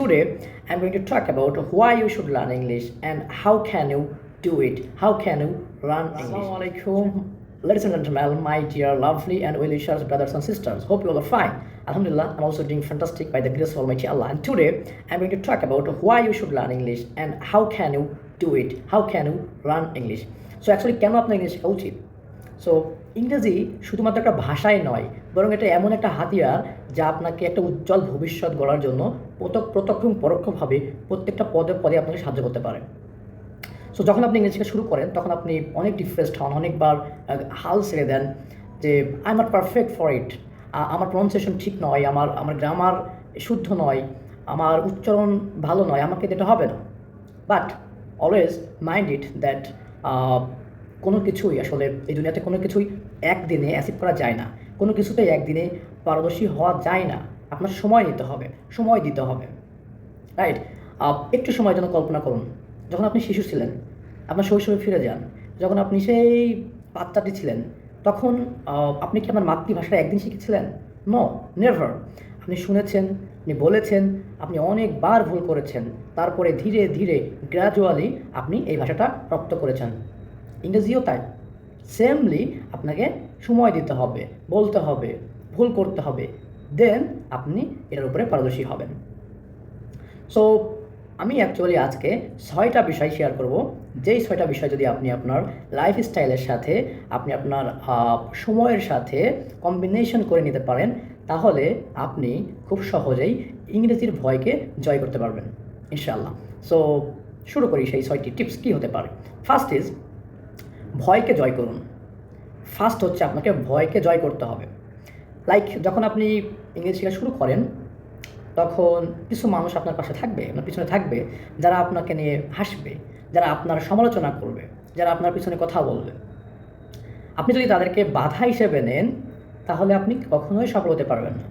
Today, I'm going to talk about why you should learn English and how can you do it. How can you learn English? Assalamu alaikum, ladies and gentlemen, my dear lovely and well-wishers, brothers and sisters. Hope you all are fine. Alhamdulillah, I'm also doing fantastic by the grace of Almighty Allah. And today, I'm going to talk about why you should learn English and how can you do it. How can you learn English? So actually, কেন আপনার English শেখা উচিত so ইংরেজি শুধুমাত্র একটা ভাষাই নয়, বরং এটা এমন একটা হাতিয়ার যা আপনাকে একটা উজ্জ্বল ভবিষ্যৎ গড়ার জন্য প্রত্যক্ষ এবং পরোক্ষভাবে প্রত্যেকটা পদে পদে আপনাকে সাহায্য করতে পারে। সো যখন আপনি ইংরেজি শেখা শুরু করেন, তখন আপনি অনেক ডিফ্রেসড হন, অনেকবার হাল ছেড়ে দেন যে I am perfect for it আমার প্রনাউন্সিয়েশন ঠিক নয়, আমার আমার গ্রামার শুদ্ধ নয়, আমার উচ্চারণ ভালো নয়, আমাকে এটা হবে না। But always mind it that কোনো কিছুই আসলে এই দুনিয়াতে কোনো কিছুই একদিনে অ্যাসিভ করা যায় না। কোনো কিছুতেই একদিনে পারদর্শী হওয়া যায় না। আপনার সময় নিতে হবে, সময় দিতে হবে। রাইট একটু সময় যেন কল্পনা করুন। যখন আপনি শিশু ছিলেন, আপনার শৈশবে ফিরে যান, যখন আপনি সেই বাচ্চাটি ছিলেন, তখন আপনি কি আপনার মাতৃভাষাটা একদিন শিখেছিলেন? নো নেভার আপনি শুনেছেন, আপনি বলেছেন, আপনি অনেকবার ভুল করেছেন। তারপরে ধীরে ধীরে গ্র্যাজুয়ালি আপনি এই ভাষাটা রপ্ত করেছেন। ইংরেজিও তাই সেমলি আপনাকে সময় দিতে হবে, বলতে হবে, ভুল করতে হবে। দেন আপনি এটার উপরে পারদর্শী হবেন। সো আমি অ্যাকচুয়ালি আজকে ছয়টা বিষয় শেয়ার করব। যেই ছয়টা বিষয় যদি আপনি আপনার লাইফ স্টাইলের সাথে, আপনি আপনার সময়ের সাথে কম্বিনেশন করে নিতে পারেন, তাহলে আপনি খুব সহজেই ইংরেজির ভয়কে জয় করতে পারবেন ইনশাল্লাহ সো শুরু করি সেই ছয়টি টিপস কী হতে পারে। ফার্স্ট ইজ ভয়কে জয় করুন। ফার্স্ট হচ্ছে আপনাকে ভয়কে জয় করতে হবে। লাইক যখন আপনি ইংরেজি শেখা শুরু করেন, তখন কিছু মানুষ আপনার পাশে থাকবে, আপনার পিছনে থাকবে, যারা আপনাকে নিয়ে হাসবে, যারা আপনার সমালোচনা করবে, যারা আপনার পিছনে কথা বলবে। আপনি যদি তাদেরকে বাধা হিসেবে নেন, তাহলে আপনি কখনোই সফল হতে পারবেন না।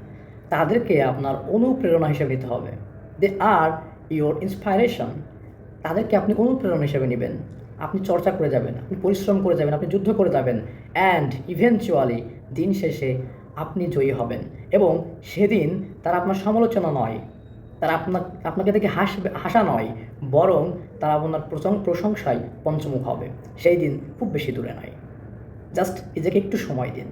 তাদেরকে আপনার অনুপ্রেরণা হিসেবে নিতে হবে। দে আর ইউর ইন্সপাইরেশন তাদেরকে আপনি অনুপ্রেরণা হিসেবে নেবেন। আপনি চর্চা করে যাবেন, আপনি পরিশ্রম করে যাবেন, আপনি যুদ্ধ করে যাবেন। অ্যান্ড ইভেনচুয়ালি দিন শেষে আপনি জয়ী হবেন। এবং সেদিন তারা আপনার সমালোচনা নয়, তারা আপনার, আপনাকে দেখে হাসবে, হাসা নয়, বরং তারা আপনার প্রশং- প্রশংসায় পঞ্চমুখ হবে। সেই দিন খুব বেশি দূরে নয়। জাস্ট নিজেকে একটু সময় দিন।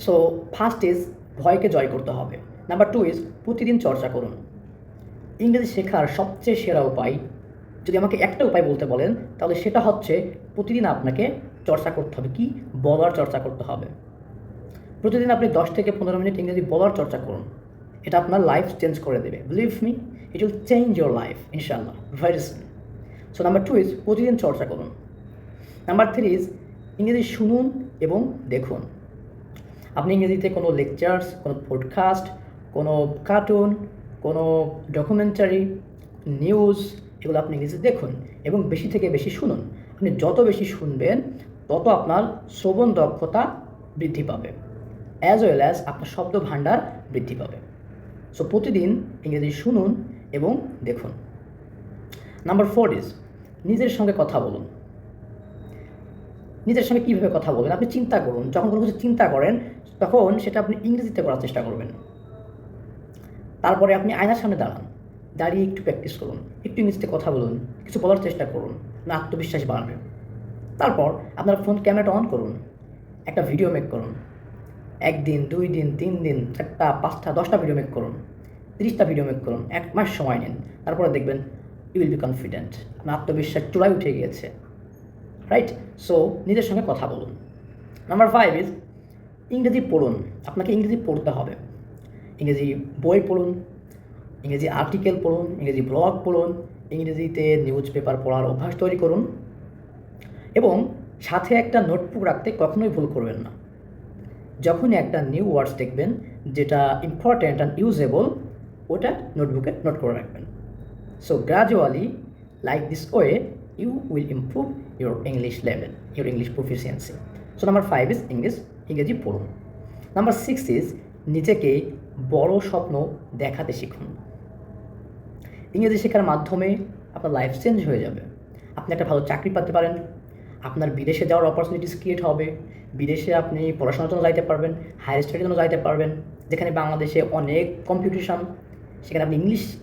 সো ফার্স্ট ইজ ভয়কে জয় করতে হবে। নাম্বার টু ইজ প্রতিদিন চর্চা করুন। ইংরেজি শেখার সবচেয়ে সেরা উপায়, যদি আমাকে একটা উপায় বলতে বলেন, তাহলে সেটা হচ্ছে প্রতিদিন আপনাকে চর্চা করতে হবে। কি? বলার চর্চা করতে হবে। প্রতিদিন আপনি দশ থেকে পনেরো মিনিট ইংরেজি বলার চর্চা করুন। এটা আপনার লাইফ চেঞ্জ করে দেবে। Believe me it will change your life ইনশাল্লাহ very soon so number two is প্রতিদিন চর্চা করুন। নাম্বার থ্রি ইজ ইংরেজি শুনুন এবং দেখুন। আপনি ইংরেজিতে কোনো লেকচার্স কোনো পডকাস্ট কোনো কার্টুন কোনো ডকুমেন্টারি নিউজ এগুলো আপনি ইংরেজিতে দেখুন এবং বেশি থেকে বেশি শুনুন। আপনি যত বেশি শুনবেন, তত আপনার শ্রবণ দক্ষতা বৃদ্ধি পাবে। অ্যাজ ওয়েল অ্যাজ আপনার শব্দ ভাণ্ডার বৃদ্ধি পাবে। সো প্রতিদিন ইংরেজি শুনুন এবং দেখুন। নাম্বার ফোর ইজ নিজের সঙ্গে কথা বলুন। নিজের সঙ্গে কীভাবে কথা বলবেন? আপনি চিন্তা করুন। যখন কোনো কিছু চিন্তা করেন, তখন সেটা আপনি ইংরেজিতে করার চেষ্টা করবেন। তারপরে আপনি আয়নার সামনে দাঁড়ান। দাঁড়িয়ে একটু প্র্যাকটিস করুন, একটু ইংরেজিতে কথা বলুন, কিছু বলার চেষ্টা করুন, না আত্মবিশ্বাস বাড়বে তারপর আপনার ফোন ক্যামেরাটা অন করুন, একটা ভিডিও মেক করুন। একদিন, দুই দিন, তিন দিন, চারটা, পাঁচটা, দশটা ভিডিও মেক করুন, তিরিশটা ভিডিও মেক করুন, এক মাস সময় নিন। তারপরে দেখবেন ইউ উইল বি কনফিডেন্ট আপনার আত্মবিশ্বাস চূড়ায় উঠে গিয়েছে। রাইট সো নিজের সঙ্গে কথা বলুন। নাম্বার ফাইভ ইজ ইংরেজি পড়ুন, আপনাকে ইংরেজি পড়তে হবে। ইংরেজি বই পড়ুন, ইংরেজি আর্টিকেল পড়ুন, ইংরেজি ব্লগ পড়ুন, ইংরেজিতে নিউজ পেপার পড়ার অভ্যাস তৈরি করুন এবং সাথে একটা নোটবুক রাখতে কখনোই ভুল করবেন না। যখনই একটা নিউ ওয়ার্ডস দেখবেন যেটা ইম্পর্ট্যান্ট অ্যান্ড ইউজেবল ওটা নোটবুকে নোট করে রাখবেন। So gradually like this way you will improve your English level your English proficiency so number five is English ইংরেজি পড়ুন। নাম্বার সিক্স ইজ নিজেকে বড় স্বপ্ন দেখাতে শিখুন। ইংরেজি শেখার মাধ্যমে আপনার লাইফ চেঞ্জ হয়ে যাবে। আপনি একটা ভালো চাকরি পেতে পারেন। আপনার বিদেশে যাওয়ার অপরচুনিটিস ক্রিয়েট হবে। বিদেশে আপনি পড়াশোনার জন্য যাইতে পারবেন হায়ার স্টাডির জন্য যাইতে পারবেন। যেখানে বাংলাদেশে অনেক কম্পিটিশন সেখানে আপনি ইংলিশ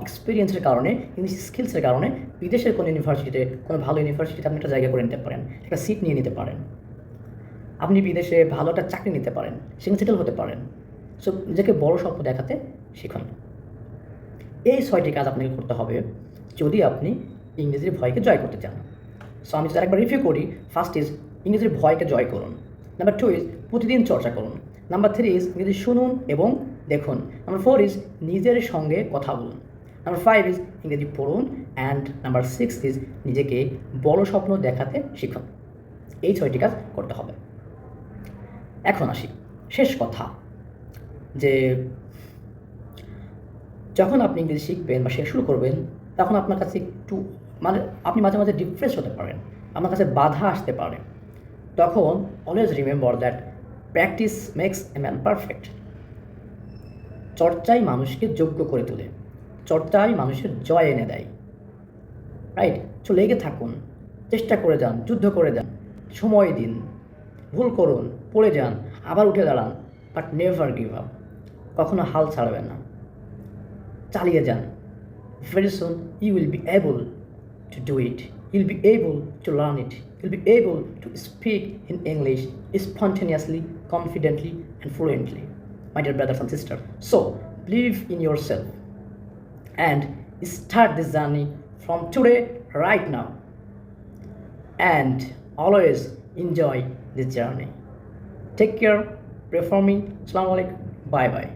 এক্সপিরিয়েন্সের কারণে ইংলিশ স্কিলসের কারণে বিদেশের কোনো ইউনিভার্সিটিতে কোনো ভালো ইউনিভার্সিটিতে আপনি একটা জায়গা করে নিতে পারেন, একটা সিট নিয়ে নিতে পারেন। আপনি বিদেশে ভালো একটা চাকরি নিতে পারেন, সেখানে সেটেল হতে পারেন। সো নিজেকে বড় স্বপ্ন দেখাতে শিখুন। এই ছয়টি কাজ আপনাকে করতে হবে যদি আপনি ইংরেজির ভয়কে জয় করতে চান। সো আমি যদি একবার রিভিউ করি। ফার্স্ট ইজ ইংরেজির ভয়কে জয় করুন। নাম্বার টু ইজ প্রতিদিন চর্চা করুন। নাম্বার থ্রি ইজ ইংরেজি শুনুন এবং দেখুন। নাম্বার ফোর ইজ নিজের সঙ্গে কথা বলুন। নাম্বার ফাইভ ইজ ইংরেজি পড়ুন। অ্যান্ড নাম্বার সিক্স ইজ নিজেকে বড় স্বপ্ন দেখাতে শিখুন। এই ছয়টি কাজ করতে হবে। এখন আসি। শেষ কথা। যে যখন আপনি ইংরেজি শিখবেন বা শেখা শুরু করবেন, তখন আপনার কাছে একটু মানে আপনি মাঝে মাঝে ডিফ্রেস হতে পারেন, আপনার কাছে বাধা আসতে পারে। তখন always remember that practice makes a man perfect চর্চাই মানুষকে যোগ্য করে তোলে, চর্চাই মানুষের জয় এনে দেয়। রাইট সো লেগে থাকুন, চেষ্টা করে যান, যুদ্ধ করে যান, সময় দিন, ভুল করুন, পড়ে যান, আবার উঠে দাঁড়ান বাট নেভার গিভ আপ কখনো হাল ছাড়বেন না চালিয়ে যান very soon you will be able to do it you'll be able to learn it you'll be able to speak in English spontaneously, confidently, and fluently. My dear brothers and sisters, so believe in yourself and start this journey from today, right now, and always enjoy this journey. Take care, pray for me. Assalamu alaikum. Bye bye.